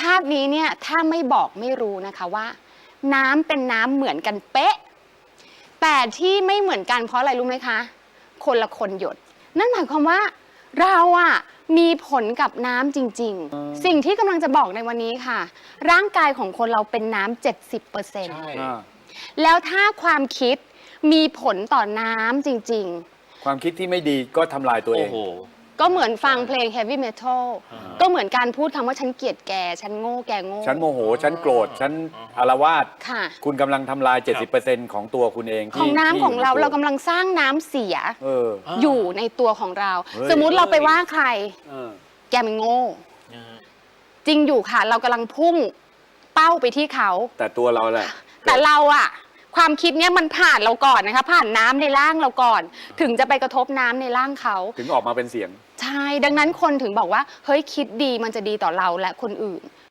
ภาพนี้เนี่ยถ้าไม่บอกไม่รู้นะคะว่า น้ำเป็นน้ำเหมือนกันเป๊ะ แต่ที่ไม่เหมือนกันเพราะอะไรรู้ไหมคะ คนละคนหยด นั่นหมายความว่าเราอะมีผลกับน้ำจริง ๆ สิ่งที่กำลังจะบอกในวันนี้ค่ะ ร่างกายของคนเราเป็นน้ำ70%ใช่อ่าแล้วถ้าความคิดมีผลต่อน้ำจริง ความคิดที่ไม่ดีก็ทำลายตัวเอโอ้ง โหๆ ก็เหมือนฟังเพลง heavy metal อ่าก็เหมือนการพูดคำว่าฉันเกลียดแก ฉันโง่แกโง่ ฉันโมโห ฉันโกรธ ฉันอารวาสค่ะ คุณกำลังทำลาย 70%ของตัวคุณเองขที่องน้ำที่ของเรายู่ในตัวเรากำลังสร้างน้ำเสียเอออ่าอยู่ในตัวของเรา เฮ้ย สมมุติเราไปว่าใคร เออแกมันโง่ นะฮะจริงอยู่ค่ะ เรากำลังพุ่งเป้าไปที่เขา แต่ตัวเราแหละแต่เราอะ ความคิดเนี้ยมันผ่านเราก่อนนะคะ ผ่านน้ำในร่างเราก่อน ถึงจะไปกระทบน้ำในร่างเขา ถึงออกมาเป็นเสียง ใช่ ดังนั้นคนถึงบอกว่า เฮ้ยคิดดีมันจะดีต่อเราและคนอื่น